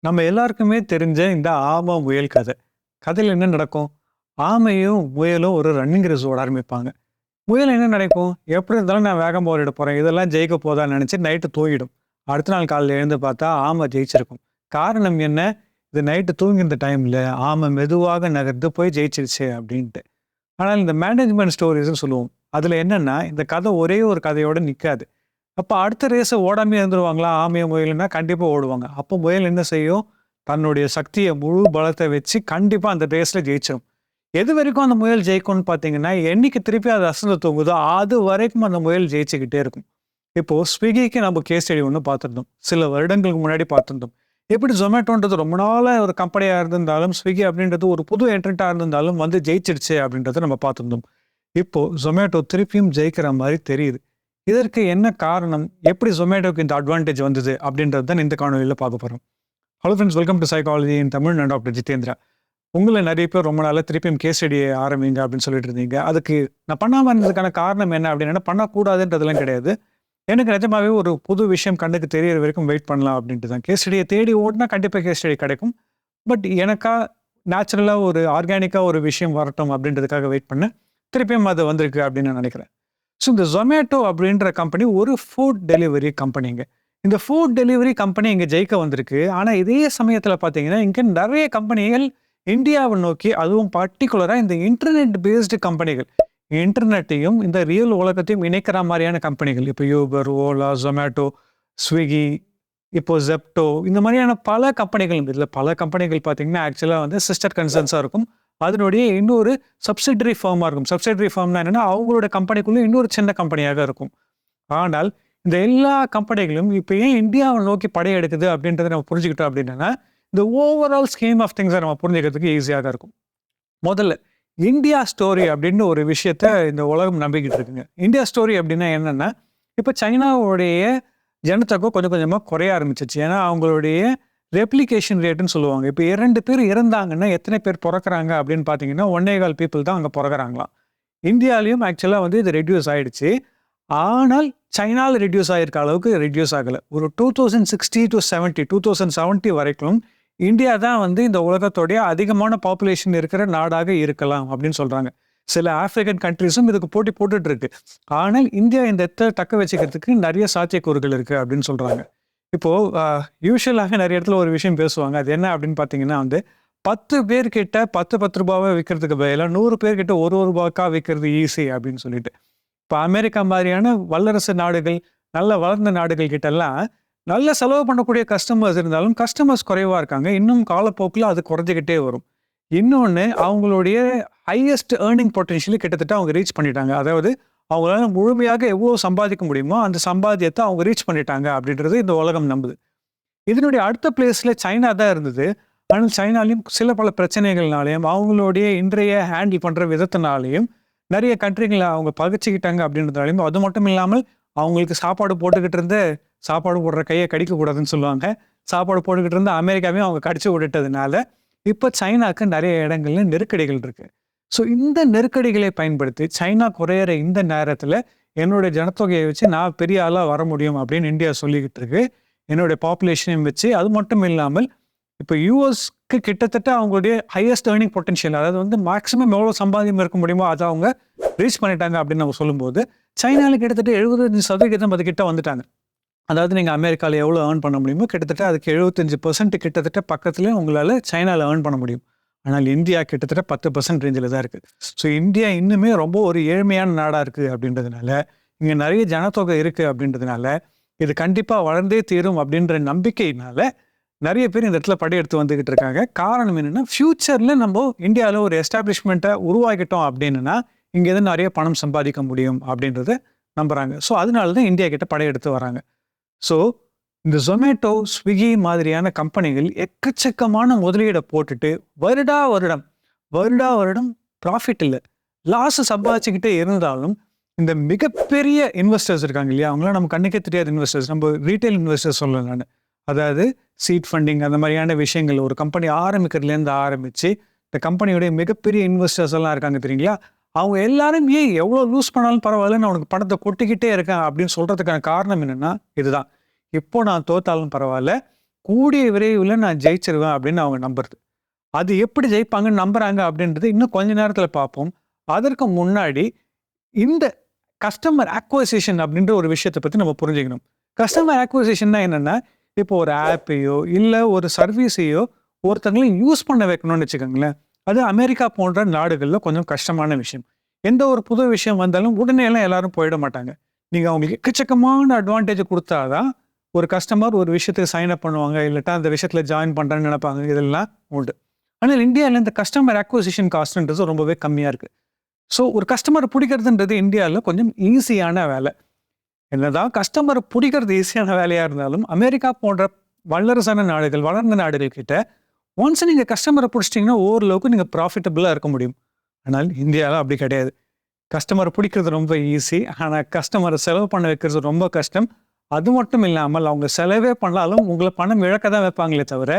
நம்ம எல்லாருக்குமே தெரிஞ்ச இந்த ஆமா முயல் கதை. கதையில் என்ன நடக்கும்? ஆமையும் முயலும் ஒரு ரன்னிங் ரேஸ் ஓட ஆரம்பிப்பாங்க. முயல் என்ன நடக்கும் எப்படி இருந்தாலும் நான் வேகம் போரிட போகிறேன் இதெல்லாம் ஜெயிக்க போதான்னு நினச்சி நைட்டு தூங்கிடும். அடுத்த நாள் காலையில் எழுந்து பார்த்தா ஆமை ஜெயிச்சிருக்கும். காரணம் என்ன? இது நைட்டு தூங்கிருந்த டைமில் ஆமை மெதுவாக நகர்ந்து போய் ஜெயிச்சிருச்சு அப்படின்ட்டு. ஆனால் இந்த மேனேஜ்மெண்ட் ஸ்டோரிஸ்ன்னு சொல்லுவோம். அதில் என்னென்னா இந்த கதை ஒரே ஒரு கதையோடு நிற்காது அப்போ அடுத்த ரேஸை ஓடாமே இருந்துருவாங்களா? ஆமைய முயல்னா கண்டிப்பாக ஓடுவாங்க. அப்போ முயல் என்ன செய்யும்? தன்னுடைய சக்தியை முழு பலத்தை வச்சு கண்டிப்பாக அந்த ரேஸில் ஜெயிச்சிடும் எது வரைக்கும் அந்த முயல் ஜெயிக்கும்னு பார்த்தீங்கன்னா என்னைக்கு திருப்பி அது அசந்து தூங்குதோ அது வரைக்கும் அந்த முயல் ஜெயிச்சுக்கிட்டே இருக்கும். இப்போது ஸ்விக்கிக்கு நம்ம கேஸ் ஸ்டடி ஒன்று பார்த்துருந்தோம் சில வருடங்களுக்கு முன்னாடி பார்த்துருந்தோம் எப்படி ஜொமேட்டோன்றது ரொம்ப நாளாக ஒரு கம்பெனியாக இருந்திருந்தாலும் ஸ்விக்கி அப்படின்றது ஒரு புது என்ட்ரண்ட்டாக இருந்திருந்தாலும் வந்து ஜெயிச்சிடுச்சு அப்படின்றத நம்ம பார்த்துருந்தோம் இப்போது ஜொமேட்டோ திருப்பியும் ஜெயிக்கிற மாதிரி தெரியுது. இதற்கு என்ன காரணம்? எப்படி ஜொமேட்டோக்கு இந்த அட்வான்டேஜ் வந்தது? அப்படின்றது தான் இந்த காணொலியில் பார்க்க போகிறோம் hello friends welcome to psychology in Tamil நான் டாக்டர் ஜிதேந்திரா. உங்களை நிறைய பேர் ரொம்ப நாளாக திருப்பியும் கேஸ் ஆரம்பிங்க அப்படின்னு சொல்லிட்டு இருந்தீங்க. அதுக்கு நான் பண்ணாமல் இருந்ததுக்கான காரணம் என்ன அப்படின்னா பண்ணக்கூடாதுன்றதுலாம் கிடையாது. எனக்கு நிஜமாவே ஒரு புது விஷயம் கண்ணுக்கு தெரியற வரைக்கும் வெயிட் பண்ணலாம் அப்படின்ட்டு தான். கேஸ் ஸ்டடியை தேடி ஓடினா கண்டிப்பாக கேஸ் ஸ்டடி கிடைக்கும். பட் எனக்கா நேச்சுரலாக ஒரு ஆர்கானிக்காக ஒரு விஷயம் வரட்டும் அப்படின்றதுக்காக வெயிட் பண்ணேன். திருப்பியும் அது வந்திருக்கு அப்படின்னு நான் நினைக்கிறேன். ஸோ இந்த ஜொமேட்டோ அப்படின்ற கம்பெனி ஒரு ஃபுட் டெலிவரி கம்பெனிங்க இந்த ஃபுட் டெலிவரி கம்பெனி இங்கே ஜெயிக்க வந்திருக்கு. ஆனால் இதே சமயத்தில் பார்த்தீங்கன்னா இங்கே நிறைய கம்பெனிகள் இந்தியாவை நோக்கி அதுவும் பர்டிகுலராக இந்த இன்டர்நெட் பேஸ்டு கம்பெனிகள் இன்டர்நெட்டையும் இந்த ரியல் உலகத்தையும் இணைக்கிற மாதிரியான கம்பெனிகள் இப்போ யூபர் ஓலா ஜொமேட்டோ ஸ்விக்கி இப்போ ஜெப்டோ இந்த மாதிரியான பல கம்பெனிகள் இதில் பல கம்பெனிகள் பார்த்தீங்கன்னா ஆக்சுவலாக வந்து சிஸ்டர் கன்சர்ன்ஸாக இருக்கும். அதனுடைய இன்னொரு சப்சிடரி ஃபார்மாக இருக்கும். சப்சிடரி ஃபார்ம்னா என்னென்னா அவங்களோட கம்பெனிக்குள்ளே இன்னொரு சின்ன கம்பெனியாக இருக்கும். ஆனால் இந்த எல்லா கம்பெனிகளும் இப்போ ஏன் இந்தியாவை நோக்கி படையெடுக்குது அப்படின்றத நம்ம புரிஞ்சுக்கிட்டோம் அப்படின்னா இந்த ஓவரால் ஸ்கீம் ஆஃப் திங்ஸை நம்ம புரிஞ்சுக்கிறதுக்கு ஈஸியாக இருக்கும். முதல்ல இந்தியா ஸ்டோரி அப்படின்னு ஒரு விஷயத்த இந்த உலகம் நம்பிக்கிட்டு இருக்குங்க. இந்தியா ஸ்டோரி அப்படின்னா என்னென்னா இப்போ சைனாவுடைய ஜனத்தொகை கொஞ்சம் கொஞ்சமாக குறைய ஆரம்பிச்சிச்சு. ஏன்னா அவங்களுடைய ரெப்ளிகேஷன் ரேட்டுன்னு சொல்லுவாங்க. இப்போ இரண்டு பேர் இறந்தாங்கன்னா எத்தனை பேர் பிறக்கிறாங்க அப்படின்னு பார்த்தீங்கன்னா ஒன்னே கால் பீப்புள் தான் அங்கே பிறக்கிறாங்களாம். இந்தியாலையும் ஆக்சுவலாக வந்து இது ரெடியூஸ் ஆகிடுச்சு ஆனால் சைனாவில் ரெடியூஸ் ஆகிருக்க அளவுக்கு ரெடியூஸ் ஆகலை. ஒரு two thousand sixty to seventy two thousand seventy வரைக்கும் இந்தியா தான் வந்து இந்த உலகத்தோடைய அதிகமான பாப்புலேஷன் இருக்கிற நாடாக இருக்கலாம் அப்படின்னு சொல்கிறாங்க சில ஆப்பிரிக்கன் கண்ட்ரிஸும் இதுக்கு போட்டி போட்டுட்ருக்கு ஆனால் இந்தியா இந்த இடத்தை தக்க வச்சுக்கிறதுக்கு நிறைய சாத்தியக்கூறுகள் இருக்குது அப்படின்னு சொல்கிறாங்க இப்போது யூஸ்வலாக நிறைய இடத்துல ஒரு விஷயம் பேசுவாங்க. அது என்ன அப்படின்னு பார்த்தீங்கன்னா வந்து பத்து பேர்கிட்ட பத்து பத்து ரூபாவை விற்கிறதுக்கு பதிலாக நூறு பேர்கிட்ட ஒரு ஒரு ரூபாய்க்கா விற்கிறது ஈஸி அப்படின்னு சொல்லிட்டு. இப்போ அமெரிக்கா மாதிரியான வல்லரசு நாடுகள் நல்ல வளர்ந்த நாடுகள் கிட்டெல்லாம் நல்ல செலவு பண்ணக்கூடிய கஸ்டமர்ஸ் இருந்தாலும் கஸ்டமர்ஸ் குறைவாக இருக்காங்க. இன்னும் காலப்போக்கில் அது குறைஞ்சிக்கிட்டே வரும். இன்னொன்று அவங்களுடைய ஹையஸ்ட் ஏர்னிங் பொட்டன்ஷியலி கிட்டத்தட்ட அவங்க ரீச் பண்ணிட்டாங்க. அதாவது அவங்களால முழுமையாக எவ்வளோ சம்பாதிக்க முடியுமோ அந்த சம்பாத்தியத்தை அவங்க ரீச் பண்ணிட்டாங்க அப்படின்றது இந்த உலகம் நம்புது. இதனுடைய அடுத்த பிளேஸில் சைனா தான் இருந்தது. ஆனால் சைனாலையும் சில பல பிரச்சனைகள்னாலையும் அவங்களுடைய இன்றைய ஹேண்டில் பண்ணுற விதத்தினாலையும் நிறைய கண்ட்ரிகளை அவங்க பகிச்சிக்கிட்டாங்க அப்படின்றதுனாலையும் அது மட்டும் இல்லாமல் அவங்களுக்கு சாப்பாடு போட்டுக்கிட்டு இருந்த சாப்பாடு போடுற கையை கடிக்கக்கூடாதுன்னு சொல்லுவாங்க. சாப்பாடு போட்டுக்கிட்டு இருந்த அமெரிக்காவையும் அவங்க கடிச்சு விட்டுட்டதுனால இப்போ சைனாக்கு நிறைய இடங்கள்ல நெருக்கடிகள் இருக்குது ஸோ இந்த நெருக்கடிகளை பயன்படுத்தி சைனா குறையிற இந்த நேரத்தில் என்னுடைய ஜனத்தொகையை வச்சு நான் பெரிய ஆளாக வர முடியும் அப்படின்னு இந்தியா சொல்லிக்கிட்டு இருக்கு. என்னுடைய பாப்புலேஷனையும் வச்சு அது மட்டும் இல்லாமல் இப்போ யூஎஸ்க்கு கிட்டத்தட்ட அவங்களுடைய ஹையஸ்ட் ஏர்னிங் பொட்டன்ஷியல் அதாவது வந்து மேக்ஸிமம் எவ்வளோ சம்பாதியம் இருக்க முடியுமோ அதை அவங்க ரீச் பண்ணிட்டாங்க அப்படின்னு நம்ம சொல்லும்போது சைனாவில் கிட்டத்தட்ட எழுபத்தஞ்சு சதவீதம் அது கிட்ட வந்துட்டாங்க. அதாவது நீங்கள் அமெரிக்காவில் எவ்வளோ ஏர்ன் பண்ண முடியுமோ கிட்டத்தட்ட அதுக்கு எழுபத்தஞ்சு பர்சன்ட் கிட்டத்தட்ட பக்கத்துலேயே உங்களால் சைனாவில் ஏர்ன் பண்ண முடியும். ஆனால் இந்தியா கிட்டத்தட்ட பத்து பர்சன்ட் ரேஞ்சில் தான் இருக்குது ஸோ இந்தியா இன்னுமே ரொம்ப ஒரு ஏழ்மையான நாடாக இருக்குது அப்படின்றதுனால இங்கே நிறைய ஜனத்தொகை இருக்குது அப்படின்றதுனால இது கண்டிப்பாக வளர்ந்தே தீரும் அப்படின்ற நம்பிக்கையினால நிறைய பேர் இந்த இடத்துல படையெடுத்து வந்துக்கிட்டு இருக்காங்க. காரணம் என்னென்னா ஃப்யூச்சரில் நம்ம இந்தியாவில் ஒரு எஸ்டாப்ளிஷ்மெண்ட்டை உருவாக்கிட்டோம் அப்படின்னா இங்கேருந்து நிறைய பணம் சம்பாதிக்க முடியும் அப்படின்றத நம்புகிறாங்க ஸோ அதனால தான் இந்தியா கிட்ட படையெடுத்து வராங்க. ஸோ இந்த ஜொமேட்டோ ஸ்விக்கி மாதிரியான கம்பெனிகள் எக்கச்சக்கமான முதலீடை போட்டுட்டு வருடா வருடம் வருடா வருடம் ப்ராஃபிட் இல்லை. லாஸ் சம்பாதிச்சுக்கிட்டே இருந்தாலும் இந்த மிகப்பெரிய இன்வெஸ்டர்ஸ் இருக்காங்க இல்லையா? அவங்களாம் நம்ம கண்ணுக்கே தெரியாத இன்வெஸ்டர்ஸ் நம்ம ரீட்டைல் இன்வெஸ்டர்ஸ் சொல்லலாம் நான். அதாவது சீட் ஃபண்டிங் அந்த மாதிரியான விஷயங்கள் ஒரு கம்பெனி ஆரம்பிக்கிறதுலேருந்து ஆரம்பித்து இந்த கம்பெனியுடைய மிகப்பெரிய இன்வெஸ்டர்ஸ் எல்லாம் இருக்காங்க தெரியுங்களா? அவங்க எல்லாரும் ஏன் எவ்வளோ லூஸ் பண்ணாலும் பரவாயில்ல நான் உனக்கு பணத்தை கொட்டிக்கிட்டே இருக்கேன் அப்படின்னு சொல்கிறதுக்கான காரணம் என்னென்னா இதுதான். இப்போ நான் தோத்தாலும் பரவாயில்ல கூடிய விரைவில் நான் ஜெயிச்சிருவேன் அப்படின்னு அவங்க நம்புறது. அது எப்படி ஜெயிப்பாங்கன்னு நம்புறாங்க அப்படின்றது இன்னும் கொஞ்ச நேரத்தில் பார்ப்போம். அதற்கு முன்னாடி இந்த கஸ்டமர் அக்வசிஷன் அப்படின்ற ஒரு விஷயத்தை பற்றி நம்ம புரிஞ்சுக்கணும். கஸ்டமர் அக்வசிஷன்னா என்னென்னா இப்போ ஒரு ஆப்பையோ இல்லை ஒரு சர்வீஸையோ ஒருத்தங்களையும் யூஸ் பண்ண வைக்கணும்னு வச்சுக்கோங்களேன். அது அமெரிக்கா போன்ற நாடுகளில் கொஞ்சம் கஷ்டமான விஷயம். எந்த ஒரு புது விஷயம் வந்தாலும் உடனே எல்லாம் எல்லாரும் போயிட மாட்டாங்க. நீங்கள் அவங்களுக்கு எக்கச்சக்கமான அட்வான்டேஜ் கொடுத்தாதான் ஒரு கஸ்டமர் ஒரு விஷயத்துக்கு சைன் அப் பண்ணுவாங்க இல்லட்டா அந்த விஷயத்தில் ஜாயின் பண்ணுறேன்னு நினைப்பாங்க. இதெல்லாம் உண்டு. ஆனால் இந்தியாவில் இந்த கஸ்டமர் அக்வசிஷன் காஸ்ட்ன்றது ரொம்பவே கம்மியாக இருக்குது ஸோ ஒரு கஸ்டமரை பிடிக்கிறதுன்றது இந்தியாவில் கொஞ்சம் ஈஸியான வேலை. என்னதான் கஸ்டமரை பிடிக்கிறது ஈஸியான வேலையாக இருந்தாலும் அமெரிக்கா போன்ற வல்லரசான நாடுகள் வளர்ந்த நாடுகள் கிட்ட ஒன்ஸ் நீங்கள் கஸ்டமரை பிடிச்சிட்டிங்கன்னா ஓரளவுக்கு நீங்கள் ப்ராஃபிட்டபுளாக இருக்க முடியும். ஆனால் இந்தியாவில் அப்படி கிடையாது. கஸ்டமரை பிடிக்கிறது ரொம்ப ஈஸி ஆனால் கஸ்டமரை செலவு பண்ண வைக்கிறது ரொம்ப கஷ்டம். அது மட்டும் இல்லாமல் அவங்க செலவே பண்ணாலும் உங்களை பணம் இழக்க தான் வைப்பாங்களே தவிர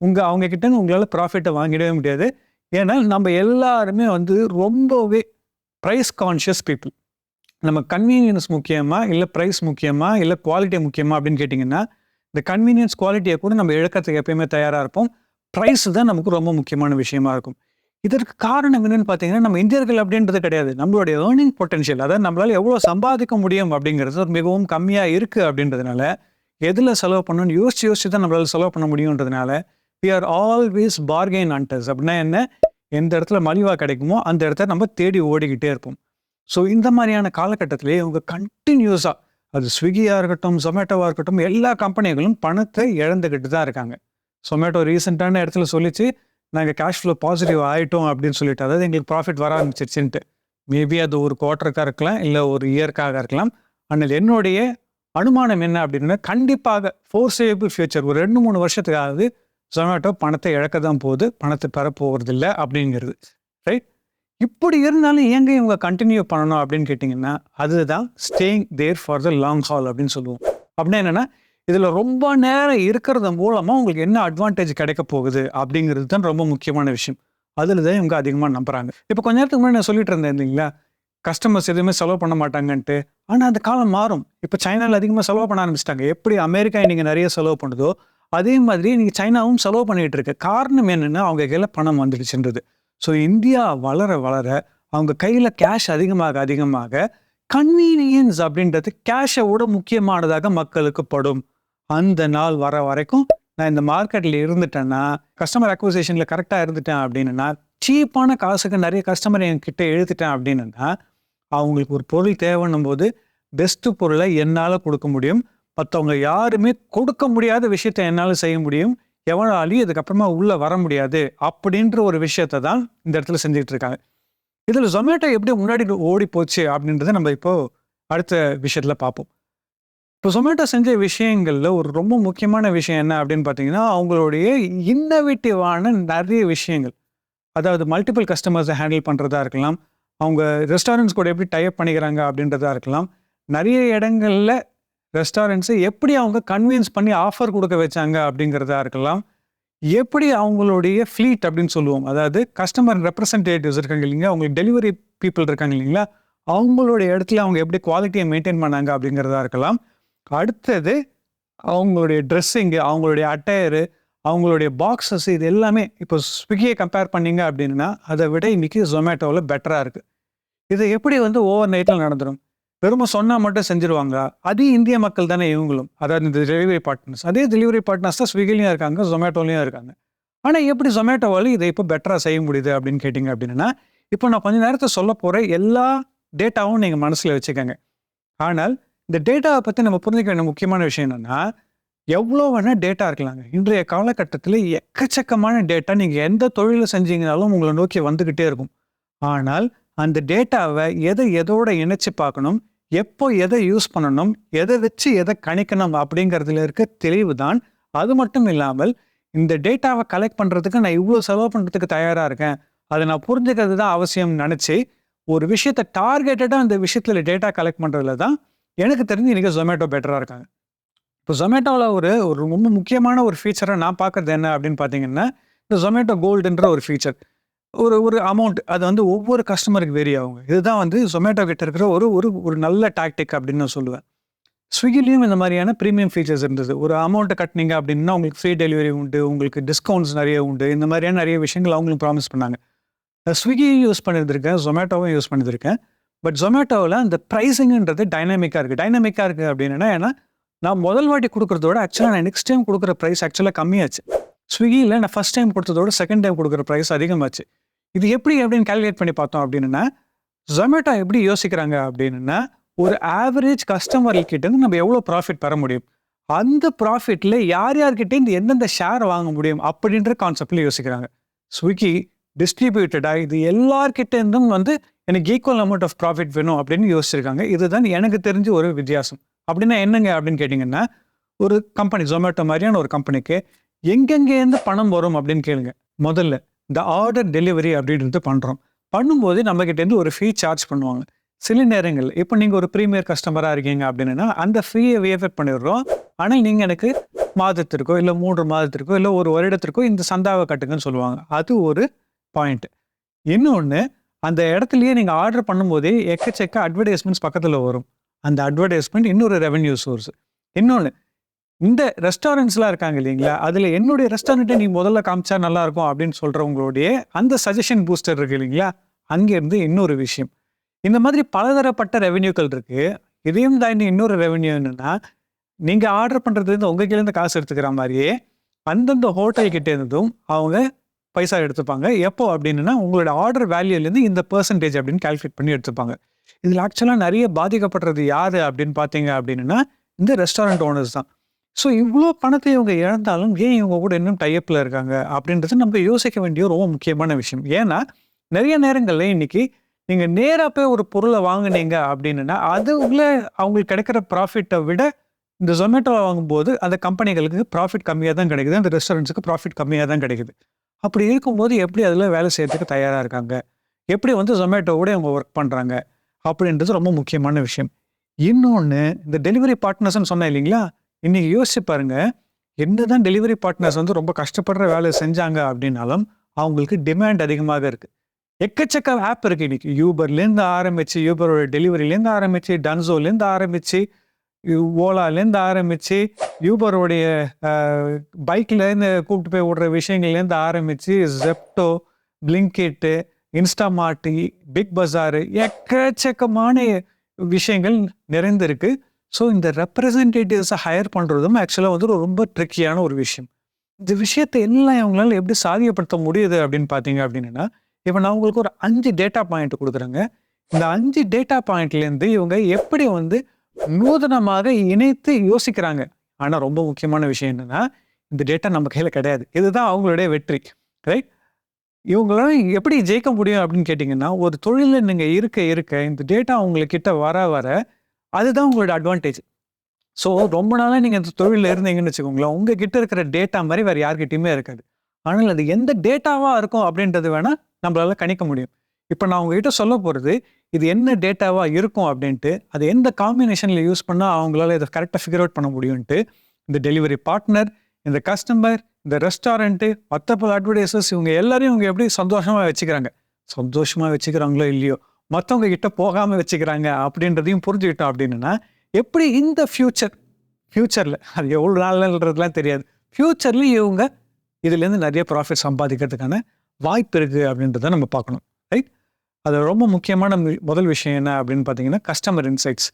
உங்கள் அவங்க கிட்டேருந்து உங்களால் ப்ராஃபிட்டை வாங்கிடவே முடியாது. ஏன்னா நம்ம எல்லாருமே வந்து ரொம்பவே ப்ரைஸ் கான்ஷியஸ் பீப்புள் நம்ம கன்வீனியன்ஸ் முக்கியமாக இல்லை ப்ரைஸ் முக்கியமாக இல்லை குவாலிட்டி முக்கியமாக அப்படின்னு கேட்டிங்கன்னா இந்த கன்வீனியன்ஸ் குவாலிட்டியை கூட நம்ம இழக்கிறதுக்கு எப்பயுமே தயாராக இருப்போம். ப்ரைஸ் தான் நமக்கு ரொம்ப முக்கியமான விஷயமா இருக்கும். இதற்கு காரணம் என்னன்னு பார்த்தீங்கன்னா நம்ம இந்தியர்கள் அப்படின்றது கிடையாது. நம்மளுடைய ஏர்னிங் பொட்டன்ஷியல் அதாவது நம்மளால் எவ்வளோ சம்பாதிக்க முடியும் அப்படிங்கிறது ஒரு மிகவும் கம்மியாக இருக்குது அப்படின்றதுனால எதில் செலவு பண்ணணும்னு யோசிச்சு யோசிச்சு தான் நம்மளால் செலவு பண்ண முடியுன்றதுனால we are always bargain hunters அப்படின்னா என்ன? எந்த இடத்துல மலிவாக கிடைக்குமோ அந்த இடத்த நம்ம தேடி ஓடிக்கிட்டே இருப்போம். ஸோ இந்த மாதிரியான காலகட்டத்திலே இவங்க கண்டினியூஸாக அது ஸ்விக்கியாக இருக்கட்டும் ஜொமேட்டோவாக இருக்கட்டும் எல்லா கம்பெனிகளும் பணத்தை இழந்துக்கிட்டு தான் இருக்காங்க. சொமேட்டோ ரீசெண்டான இடத்துல சொல்லிச்சு நாங்கள் கேஷ் ஃப்ளோ பாசிட்டிவ் ஆகிட்டோம் அப்படின்னு சொல்லிட்டு அதாவது எங்களுக்கு ப்ராஃபிட் வர ஆரம்பிச்சிருச்சுன்ட்டு. மேபி அது ஒரு குவார்ட்டருக்காக இருக்கலாம் இல்லை ஒரு இயர்க்காக இருக்கலாம். ஆனால் என்னுடைய அனுமானம் என்ன அப்படின்னா கண்டிப்பாக ஃபோர்ஸேபிள் ஃபியூச்சர் ஒரு ரெண்டு மூணு வருஷத்துக்காவது ஜொமேட்டோ பணத்தை இழக்க தான் போகுது பணத்தை பெற போகிறதில்ல அப்படிங்கிறது. ரைட் இப்படி இருந்தாலும் ஏங்க இவங்க கண்டினியூ பண்ணணும் அப்படின்னு கேட்டிங்கன்னா அதுதான் staying there for the long haul அப்படின்னு சொல்லுவோம். அப்படின்னா என்னென்னா இதில் ரொம்ப நேரம் இருக்கிறது மூலமாக உங்களுக்கு என்ன அட்வான்டேஜ் கிடைக்க போகுது அப்படிங்கிறது தான் ரொம்ப முக்கியமான விஷயம். அதில் தான் இவங்க அதிகமாக நம்புகிறாங்க இப்போ கொஞ்ச நேரத்துக்கு முன்னாடி நான் சொல்லிட்டு இருந்தேன் இல்லைங்களா? கஸ்டமர்ஸ் எதுவுமே செலவு பண்ண மாட்டாங்கன்ட்டு. ஆனால் அந்த காலம் மாறும். இப்போ சைனாவில் அதிகமாக செலவு பண்ண ஆரம்பிச்சிட்டாங்க. எப்படி அமெரிக்கா நீங்கள் நிறைய செலவு பண்ணுதோ அதே மாதிரி நீங்கள் சைனாவும் செலவு பண்ணிட்டு இருக்கு. காரணம் என்னென்னா அவங்க கையில் பணம் வந்துடுச்சுன்றது. ஸோ இந்தியா வளர வளர அவங்க கையில் கேஷ் அதிகமாக அதிகமாக கன்வீனியன்ஸ் அப்படின்றது கேஷை விட முக்கியமானதாக மக்களுக்கு படும். அந்த நாள் வர வரைக்கும் நான் இந்த மார்க்கெட்டில் இருந்துட்டேன்னா கஸ்டமர் அக்விசேஷனில் கரெக்டாக இருந்துட்டேன் அப்படின்னா சீப்பான காசுக்கு நிறைய கஸ்டமர் என்கிட்ட எழுதிட்டேன் அப்படின்னா அவங்களுக்கு ஒரு பொருள் தேவைன்னும் போது பெஸ்ட்டு பொருளை என்னால் கொடுக்க முடியும். மற்றவங்க யாருமே கொடுக்க முடியாத விஷயத்த என்னால் செய்ய முடியும். எவனாலையும் இதுக்கப்புறமா உள்ளே வர முடியாது அப்படின்ற ஒரு விஷயத்தை தான் இந்த இடத்துல செஞ்சுக்கிட்டு இருக்காங்க. இதில் ஜொமேட்டோ எப்படி முன்னாடி ஓடி போச்சு அப்படின்றத நம்ம இப்போது அடுத்த விஷயத்தில் பார்ப்போம். இப்போ ஜொமேட்டோ செஞ்ச விஷயங்களில் ஒரு ரொம்ப முக்கியமான விஷயம் என்ன அப்படின்னு பார்த்தீங்கன்னா அவங்களுடைய இன்னோவேட்டிவான நிறைய விஷயங்கள். அதாவது மல்டிபிள் கஸ்டமர்ஸை ஹேண்டில் பண்ணுறதா இருக்கலாம். அவங்க ரெஸ்டாரண்ட்ஸ் கூட எப்படி டைப் பண்ணிக்கிறாங்க அப்படின்றதா இருக்கலாம். நிறைய இடங்களில் ரெஸ்டாரண்ட்ஸை எப்படி அவங்க கன்வின்ஸ் பண்ணி ஆஃபர் கொடுக்க வச்சாங்க அப்படிங்கிறதா இருக்கலாம். எப்படி அவங்களுடைய ஃப்ளீட் அப்படின்னு சொல்லுவோம். அதாவது கஸ்டமர் ரெப்ரசன்டேட்டிவ்ஸ் இருக்காங்க இல்லைங்களா? அவங்களுக்கு டெலிவரி பீப்புள் இருக்காங்க இல்லைங்களா? அவங்களுடைய இடத்துல அவங்க எப்படி குவாலிட்டியை மெயின்டைன் பண்ணாங்க அப்படிங்கிறதா இருக்கலாம். அடுத்தது அவங்களுடைய ட்ரெஸ்ஸிங்கு அவங்களுடைய அட்டையரு அவங்களுடைய பாக்ஸஸ் இது எல்லாமே இப்போ ஸ்விக்கியை கம்பேர் பண்ணீங்க அப்படின்னா அதை விட இன்றைக்கி ஜொமேட்டோவில் பெட்டராக இருக்குது இது எப்படி வந்து ஓவர் நைட்டில் நடந்துடும் வெறும் சொன்னால் மட்டும் செஞ்சுருவாங்க. அதே இந்திய மக்கள் தானே இவங்களும். அதாவது இந்த டெலிவரி பார்ட்னர்ஸ் அதே டெலிவரி பார்ட்னர்ஸ் தான் ஸ்விக்கிலையும் இருக்காங்க ஜொமேட்டோலையும் இருக்காங்க. ஆனால் எப்படி ஜொமேட்டோவால் இதை இப்போ பெட்டராக செய்ய முடியுது அப்படின்னு கேட்டிங்க அப்படின்னா இப்போ நான் கொஞ்ச நேரத்தை சொல்ல போகிற எல்லா டேட்டாவும் நீங்கள் மனசில் வச்சுக்கோங்க. ஆனால் இந்த டேட்டாவை பற்றி நம்ம புரிஞ்சிக்க வேண்டிய முக்கியமான விஷயம் என்னென்னா எவ்வளோ வேணால் டேட்டா இருக்கலாங்க இன்றைய காலகட்டத்தில் எக்கச்சக்கமான டேட்டா நீங்கள் எந்த தொழிலை செஞ்சீங்கனாலும் உங்களை நோக்கி வந்துக்கிட்டே இருக்கும். ஆனால் அந்த டேட்டாவை எதை எதோட இணைச்சி பார்க்கணும் எப்போ எதை யூஸ் பண்ணணும் எதை வச்சு எதை கணிக்கணும் அப்படிங்கிறதுல இருக்க தெளிவு தான். அது மட்டும் இல்லாமல் இந்த டேட்டாவை கலெக்ட் பண்ணுறதுக்கு நான் இவ்வளோ செலவு பண்ணுறதுக்கு தயாராக இருக்கேன். அதை நான் புரிஞ்சுக்கிறது தான் அவசியம் நினச்சி ஒரு விஷயத்தை டார்கெட்டடாக அந்த விஷயத்தில் டேட்டா கலெக்ட் பண்ணுறதுல தான் எனக்கு தெரிஞ்சு இன்றைக்கி ஜொமேட்டோ பெட்டராக இருக்காங்க. இப்போ ஜொமேட்டோவில் ஒரு ஒரு ரொம்ப முக்கியமான ஒரு ஃபீச்சரை நான் பார்க்குறது என்ன அப்படின்னு பார்த்தீங்கன்னா இந்த ஜொமேட்டோ கோல்டுன்ற ஒரு ஃபீச்சர் ஒரு ஒரு அமௌண்ட் அது வந்து ஒவ்வொரு கஸ்டமருக்கு வேரி ஆகுங்க. இதுதான் வந்து ஜொமேட்டோ கிட்ட இருக்கிற ஒரு ஒரு ஒரு நல்ல டாக்டிக் அப்படின்னு நான் சொல்லுவேன். ஸ்விக்கிலையும் இந்த மாதிரியான ப்ரீமியம் ஃபீச்சர்ஸ் இருந்தது. ஒரு அமௌண்ட்டை கட்டினீங்க அப்படின்னா உங்களுக்கு ஃப்ரீ டெலிவரி உண்டு உங்களுக்கு டிஸ்கவுண்ட்ஸ் நிறைய உண்டு இந்த மாதிரியான நிறைய விஷயங்கள் அவங்களும் ப்ராமிஸ் பண்ணாங்க. ஸ்விக்கியும் யூஸ் பண்ணியிருந்திருக்கேன் ஜொமேட்டோவும் யூஸ் பண்ணியிருக்கேன் பட் ஜொமேட்டோவில் அந்த ப்ரைஸிங்ன்றது டைனாமிக்காக இருக்குது டைனாமிக்காக இருக்குது அப்படின்னா ஏன்னா நான் முதல் வாட்டி கொடுக்குறதோட ஆக்சுவலாக நான் நெக்ஸ்ட் டைம் கொடுக்குற ப்ரைஸ் ஆக்சுவலாக கம்மியாச்சு. ஸ்விக்கியில் நான் ஃபஸ்ட் டைம் கொடுத்ததோட செகண்ட் டைம் கொடுக்குற ப்ரைஸ் அதிகமாச்சு. இது எப்படி எப்படின்னு கால்குலேட் பண்ணி பார்த்தோம் அப்படின்னா ஜொமேட்டோ எப்படி யோசிக்கிறாங்க அப்படின்னா ஒரு ஆவரேஜ் கஸ்டமர்கிட்டேருந்து நம்ம எவ்வளோ ப்ராஃபிட் பெற முடியும்? அந்த ப்ராஃபிட்டில் யார் யார்கிட்டேருந்து எந்தெந்த ஷேர் வாங்க முடியும் அப்படின்ற கான்செப்டில் யோசிக்கிறாங்க. ஸ்விக்கி டிஸ்ட்ரிபியூட்டடாக இது எல்லார்கிட்டேருந்தும் வந்து எனக்கு ஈக்குவல் அமௌண்ட் ஆஃப் ப்ராஃபிட் வேணும் அப்படின்னு யோசிச்சிருக்காங்க. இதுதான் எனக்கு தெரிஞ்ச ஒரு வித்தியாசம். அப்படின்னா என்னங்க அப்படின்னு கேட்டிங்கன்னா ஒரு கம்பெனி ஜொமேட்டோ மாதிரியான ஒரு கம்பெனிக்கு எங்கெங்கேருந்து பணம் வரும் அப்படின்னு கேளுங்க. முதல்ல இந்த ஆர்டர் டெலிவரி அப்படின்றது பண்ணுறோம் பண்ணும்போது நம்மக்கிட்டேருந்து ஒரு ஃபீ சார்ஜ் பண்ணுவாங்க. சில நேரங்கள் இப்போ நீங்கள் ஒரு ப்ரீமியர் கஸ்டமராக இருக்கீங்க அப்படின்னா அந்த ஃபீயை வேஃபர் பண்ணிடுறோம். ஆனால் நீங்கள் எனக்கு மாதத்திற்கோ இல்லை மூன்று மாதத்திற்கோ இல்லை ஒரு வருடத்திற்கோ இந்த சந்தாவை கட்டுங்கன்னு சொல்லுவாங்க. அது ஒரு பாயிண்ட் இன்னொன்று அந்த இடத்துலயே நீங்கள் ஆர்டர் பண்ணும்போதே எக்கச்சக்க அட்வர்டைஸ்மெண்ட்ஸ் பக்கத்தில் வரும். அந்த அட்வர்டைஸ்மெண்ட் இன்னொரு ரெவென்யூ சோர்ஸ் இன்னொன்று இந்த ரெஸ்டாரண்ட்ஸ்லாம் இருக்காங்க இல்லைங்களா? அதில் என்னுடைய ரெஸ்டாரண்ட்டை நீ முதல்ல காமிச்சா நல்லாயிருக்கும் அப்படின்னு சொல்கிறவங்களுடைய அந்த சஜஷன் பூஸ்டர் இருக்கு இல்லைங்களா? அங்கேருந்து இன்னொரு விஷயம். இந்த மாதிரி பலதரப்பட்ட ரெவென்யூக்கள் இருக்குது இதையும் தாண்டி இன்னொரு ரெவென்யூ என்னென்னா நீங்கள் ஆர்டர் பண்ணுறதுலேருந்து உங்கள் கீழேருந்து காசு எடுத்துக்கிற மாதிரியே அந்தந்த ஹோட்டல் கிட்டே இருந்ததும் அவங்க பைசா எடுத்துப்பாங்க. எப்போ அப்படின்னா உங்களோட ஆர்டர் வேல்யூலேருந்து இந்த பர்சன்டேஜ் அப்படின்னு கால்குலேட் பண்ணி எடுத்துப்பாங்க. இதில் ஆக்சுவலாக நிறைய பாதிக்கப்படுறது யார் அப்படின்னு பார்த்தீங்க அப்படின்னா இந்த ரெஸ்டாரண்ட் ஓனர்ஸ் தான். ஸோ இவ்வளோ பணத்தை இவங்க இழந்தாலும் ஏன் இவங்க கூட இன்னும் டைப்பில் இருக்காங்க? அப்படின்றது நம்ம யோசிக்க வேண்டிய ரொம்ப முக்கியமான விஷயம். ஏன்னா நிறைய நேரங்களில் இன்னைக்கு நீங்கள் நேராக போய் ஒரு பொருளை வாங்குனீங்க அப்படின்னா அதுக்குள்ள அவங்களுக்கு கிடைக்கிற ப்ராஃபிட்டை விட இந்த ஜொமேட்டோ வாங்கும்போது அந்த கம்பெனிகளுக்கு ப்ராஃபிட் கம்மியாக தான் கிடைக்குது. அந்த ரெஸ்டாரண்ட்ஸுக்கு ப்ராஃபிட் கம்மியாக தான் கிடைக்குது. அப்படி இருக்கும்போது எப்படி அதில் வேலை செய்யறதுக்கு தயாராக இருக்காங்க? எப்படி வந்து ஜொமேட்டோவோட அவங்க ஒர்க் பண்ணுறாங்க அப்படின்றது ரொம்ப முக்கியமான விஷயம். இன்னொன்று இந்த டெலிவரி பார்ட்னர்ஸ்னு சொன்னேன் இல்லைங்களா? இன்னைக்கு யோசிச்சு பாருங்க. என்னதான் டெலிவரி பார்ட்னர்ஸ் வந்து ரொம்ப கஷ்டப்படுற வேலையை செஞ்சாங்க அப்படின்னாலும் அவங்களுக்கு டிமாண்ட் அதிகமாக இருக்குது எக்கச்சக்க ஆப் இருக்குது இன்னைக்கு. யூபர்லேருந்து ஆரம்பிச்சு யூபரோட டெலிவரிலேருந்து ஆரம்பிச்சு டன்சோலேருந்து ஆரம்பித்து ஓலாலேருந்து ஆரம்பித்து யூபரோடைய பைக்லேருந்து கூப்பிட்டு போய் விடுற விஷயங்கள்லேருந்து ஆரம்பித்து ஜெப்டோ பிளிங்கிட்டு இன்ஸ்டாமார்ட்டி பிக் பஜாரு எக்கச்சக்கமான விஷயங்கள் நிறைந்திருக்கு. ஸோ இந்த ரெப்ரசன்டேட்டிவ்ஸை ஹையர் பண்ணுறதும் ஆக்சுவலாக வந்து ரொம்ப ட்ரிக்கியான ஒரு விஷயம். இந்த விஷயத்தை எல்லாம் இவங்களால எப்படி சாதியப்படுத்த முடியுது அப்படின்னு பார்த்தீங்க அப்படின்னா இப்போ நான் உங்களுக்கு ஒரு அஞ்சு டேட்டா பாயிண்ட் கொடுக்குறேங்க. இந்த அஞ்சு டேட்டா பாயிண்ட்லேருந்து இவங்க எப்படி வந்து நூதனமாக இணைத்து யோசிக்கிறாங்க. ஆனால் ரொம்ப முக்கியமான விஷயம் என்னன்னா இந்த டேட்டா நம்ம கையில் கிடையாது. இதுதான் அவங்களுடைய வெற்றி ரைட் இவங்களால எப்படி ஜெயிக்க முடியும் அப்படின்னு கேட்டிங்கன்னா ஒரு தொழிலில் நீங்கள் இருக்க இருக்க இந்த டேட்டா உங்கள்கிட்ட வர வர அதுதான் உங்களோட அட்வான்டேஜ் ஸோ ரொம்ப நாளாக நீங்கள் இந்த தொழிலில் இருந்தீங்கன்னு வச்சுக்கோங்களேன் உங்ககிட்ட இருக்கிற டேட்டா மாதிரி வேறு யார்கிட்டையுமே இருக்காது. ஆனால் அது எந்த டேட்டாவாக இருக்கும் அப்படின்றது வேணால் நம்மளால் கணிக்க முடியும். இப்போ நான் உங்ககிட்ட சொல்ல போகிறது இது என்ன டேட்டாவாக இருக்கும் அப்படின்ட்டு அது எந்த காம்பினேஷனில் யூஸ் பண்ணால் அவங்களால இதை கரெக்டாக ஃபிகர் அவுட் பண்ண முடியும்ன்ட்டு இந்த டெலிவரி பார்ட்னர் இந்த கஸ்டமர் இந்த ரெஸ்டாரண்ட்டு மற்ற பல அட்வர்டைசர்ஸ் இவங்க எல்லாரையும் இவங்க எப்படி சந்தோஷமாக வச்சுக்கிறாங்க? சந்தோஷமாக வச்சுக்கிறாங்களோ இல்லையோ? மற்றவங்க கிட்ட போகாமல் வச்சுக்கிறாங்க அப்படின்றதையும் புரிஞ்சுக்கிட்டோம் அப்படின்னா எப்படி இந்த ஃப்யூச்சர் ஃப்யூச்சரில் அது எவ்வளோ நாள்ன்றதுலாம் தெரியாது. ஃப்யூச்சர்லேயும் இவங்க இதுலேருந்து நிறைய ப்ராஃபிட் சம்பாதிக்கிறதுக்கான வாய்ப்பு இருக்குது அப்படின்றத நம்ம பார்க்கணும். அதில் அது ரொம்ப முக்கியமான முதல் விஷயம் என்ன அப்படின்னு பார்த்தீங்கன்னா கஸ்டமர் இன்சைட்ஸ்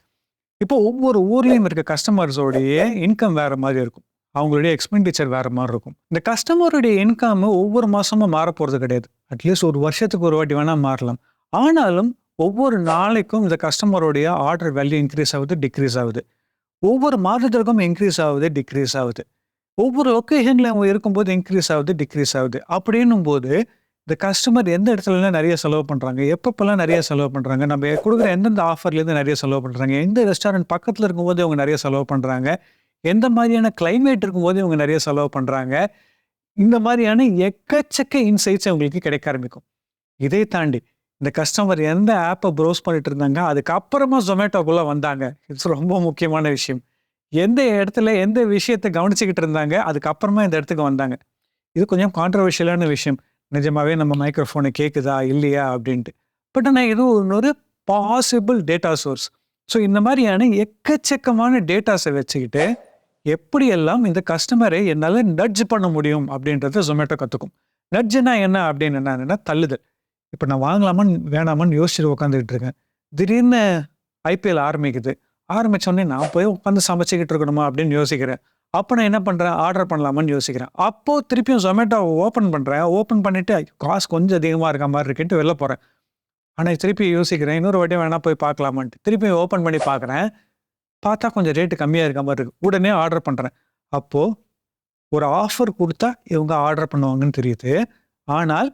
இப்போ ஒவ்வொரு ஊர்லேயும் இருக்க கஸ்டமர்ஸோடைய இன்கம் வேறு மாதிரி இருக்கும். அவங்களுடைய எக்ஸ்பெண்டிச்சர் வேறு மாதிரி இருக்கும். இந்த கஸ்டமருடைய இன்கம் ஒவ்வொரு மாதமும் மாற போகிறது கிடையாது. அட்லீஸ்ட் ஒரு வருஷத்துக்கு ஒரு வாட்டி வேணால் மாறலாம். ஆனாலும் ஒவ்வொரு நாளைக்கும் இந்த கஸ்டமருடைய ஆர்டர் வேல்யூ இன்க்ரீஸ் ஆகுது டிக்ரீஸ் ஆகுது. ஒவ்வொரு மாதத்திற்கும் இன்க்ரீஸ் ஆகுது டிக்ரீஸ் ஆகுது. ஒவ்வொரு லொக்கேஷனில் அவங்க இருக்கும்போது இன்க்ரீஸ் ஆகுது டிக்ரீஸ் ஆகுது. அப்படின்னும் போது இந்த கஸ்டமர் எந்த இடத்துலலாம் நிறைய செலவு பண்ணுறாங்க எப்பப்பெல்லாம் நிறைய செலவு பண்ணுறாங்க நம்ம கொடுக்குற எந்தெந்த ஆஃபர்லேருந்து நிறைய செலவு பண்ணுறாங்க எந்த ரெஸ்டாரண்ட் பக்கத்தில் இருக்கும்போது இவங்க நிறைய செலவு பண்ணுறாங்க எந்த மாதிரியான கிளைமேட் இருக்கும்போது இவங்க நிறைய செலவு பண்ணுறாங்க இந்த மாதிரியான எக்கச்சக்க இன்சைட்ஸ் அவங்களுக்கு கிடைக்க ஆரம்பிக்கும். இதை தாண்டி இந்த கஸ்டமர் எந்த ஆப்பை ப்ரௌஸ் பண்ணிட்டு இருந்தாங்க? அதுக்கப்புறமா ஜொமேட்டோக்குள்ளே வந்தாங்க. இட்ஸ் ரொம்ப முக்கியமான விஷயம். எந்த இடத்துல எந்த விஷயத்தை கவனிச்சுக்கிட்டு இருந்தாங்க? அதுக்கப்புறமா இந்த இடத்துக்கு வந்தாங்க. இது கொஞ்சம் கான்ட்ரவர்ஷியலான விஷயம். நிஜமாகவே நம்ம மைக்ரோஃபோனு கேட்குதா இல்லையா அப்படின்ட்டு. பட் ஆனால் இது இன்னொரு பாசிபிள் டேட்டா சோர்ஸ் ஸோ இந்த மாதிரியான எக்கச்சக்கமான டேட்டாஸை வச்சுக்கிட்டு எப்படியெல்லாம் இந்த கஸ்டமரை என்னால் நட்ஜ் பண்ண முடியும் அப்படின்றத ஜொமேட்டோ கற்றுக்கும் நட்ஜுனா என்ன அப்படின்னு என்னன்னா தள்ளுதல். இப்போ நான் வாங்கலாமான்னு வேணாமான்னு யோசிச்சுட்டு உட்காந்துக்கிட்டு இருக்கேன். திடீர்னு ஐபிஎல் ஆரம்பிக்குது. ஆரம்பிச்ச உடனே நான் போய் உட்காந்து சமைச்சிக்கிட்டு இருக்கணுமா அப்படின்னு யோசிக்கிறேன். அப்போ நான் என்ன பண்ணுறேன் ஆர்டர் பண்ணலாமான்னு யோசிக்கிறேன். அப்போது திருப்பியும் ஜொமேட்டோ ஓப்பன் பண்ணுறேன் ஓப்பன் பண்ணிவிட்டு காசு கொஞ்சம் அதிகமாக இருக்க மாதிரி இருக்குன்ட்டு வெளில போகிறேன் ஆனால் திருப்பி யோசிக்கிறேன் இன்னொரு வாட்டி வேணால் போய் பார்க்கலாமான்ட்டு. திருப்பி ஓப்பன் பண்ணி பார்க்குறேன். பார்த்தா கொஞ்சம் ரேட்டு கம்மியாக இருக்க மாதிரி இருக்குது உடனே ஆர்டர் பண்ணுறேன் அப்போது ஒரு ஆஃபர் கொடுத்தா இவங்க ஆர்டர் பண்ணுவாங்கன்னு தெரியுது. ஆனால்